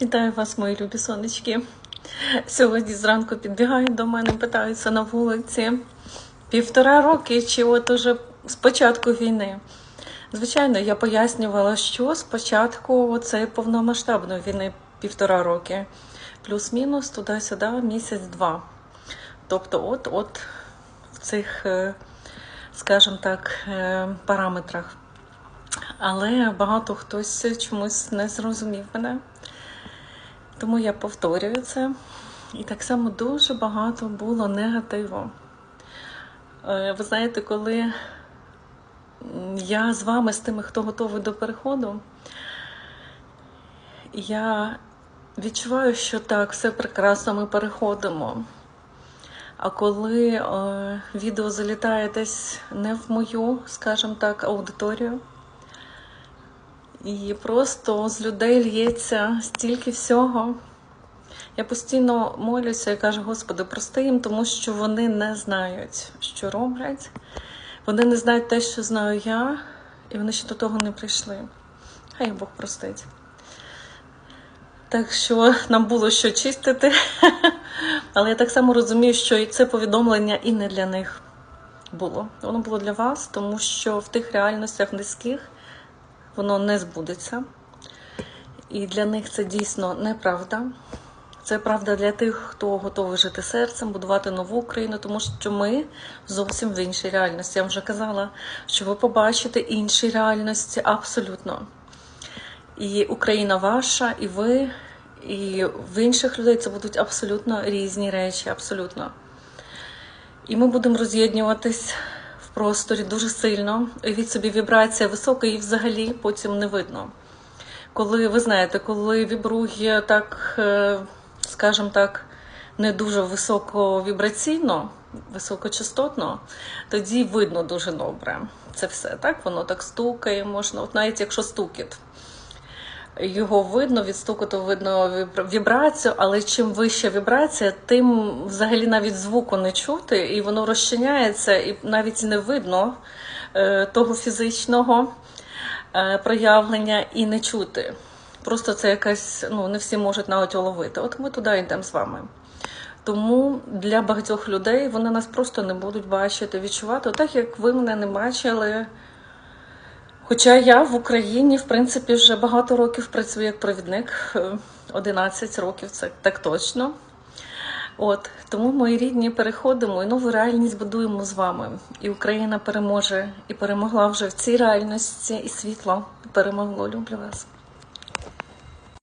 Вітаю вас, мої любі сонечки. Сьогодні зранку підбігають до мене, питаються на вулиці. Півтора роки чи от уже з початку війни. Звичайно, я пояснювала, що спочатку цієї повномасштабної війни півтора роки, плюс-мінус туди-сюди місяць-два. Тобто, от, от в цих, е, скажімо так, е, параметрах. Але багато хтось чомусь не зрозумів мене. Тому я повторюю це. І так само дуже багато було негативу. Е, Ви знаєте, коли я з вами, з тими, хто готовий до переходу, я відчуваю, що так, все прекрасно, ми переходимо. А коли е, відео залітає десь не в мою, скажімо так, аудиторію, і просто з людей лється стільки всього. Я постійно молюся і кажу, Господи, прости їм, тому що вони не знають, що роблять. Вони не знають те, що знаю я, і вони ще до того не прийшли. Хай Бог простить. Так що нам було що чистити. Але я так само розумію, що і це повідомлення і не для них було. Воно було для вас, тому що в тих реальностях низьких воно не збудеться. І для них це дійсно неправда. Це правда для тих, хто готовий жити серцем, будувати нову Україну, тому що ми зовсім в іншій реальності. Я вже казала, що ви побачите інші реальності абсолютно. І Україна ваша, і ви, і в інших людей це будуть абсолютно різні речі, абсолютно. І ми будемо роз'єднуватись просторі дуже сильно. Від собі, вібрація висока і взагалі потім не видно. Коли ви знаєте, коли вібрує так, е, скажімо так, не дуже високовібраційно, високочастотно, тоді видно дуже добре. Це все так, воно так стукає, можна, от навіть якщо стукіт. Його видно, від стукоту видно вібрацію, але чим вища вібрація, тим взагалі навіть звуку не чути, і воно розчиняється, і навіть не видно е, того фізичного е, проявлення і не чути. Просто це якась, ну не всі можуть навіть уловити. От ми туди йдемо з вами. Тому для багатьох людей вони нас просто не будуть бачити, відчувати, так як ви мене не бачили. Хоча я в Україні, в принципі, вже багато років працюю як провідник, е, 11 років, це так точно. От тому, мої рідні, переходимо і нову реальність будуємо з вами. І Україна переможе і перемогла вже в цій реальності, і світло перемогло. Люблю вас.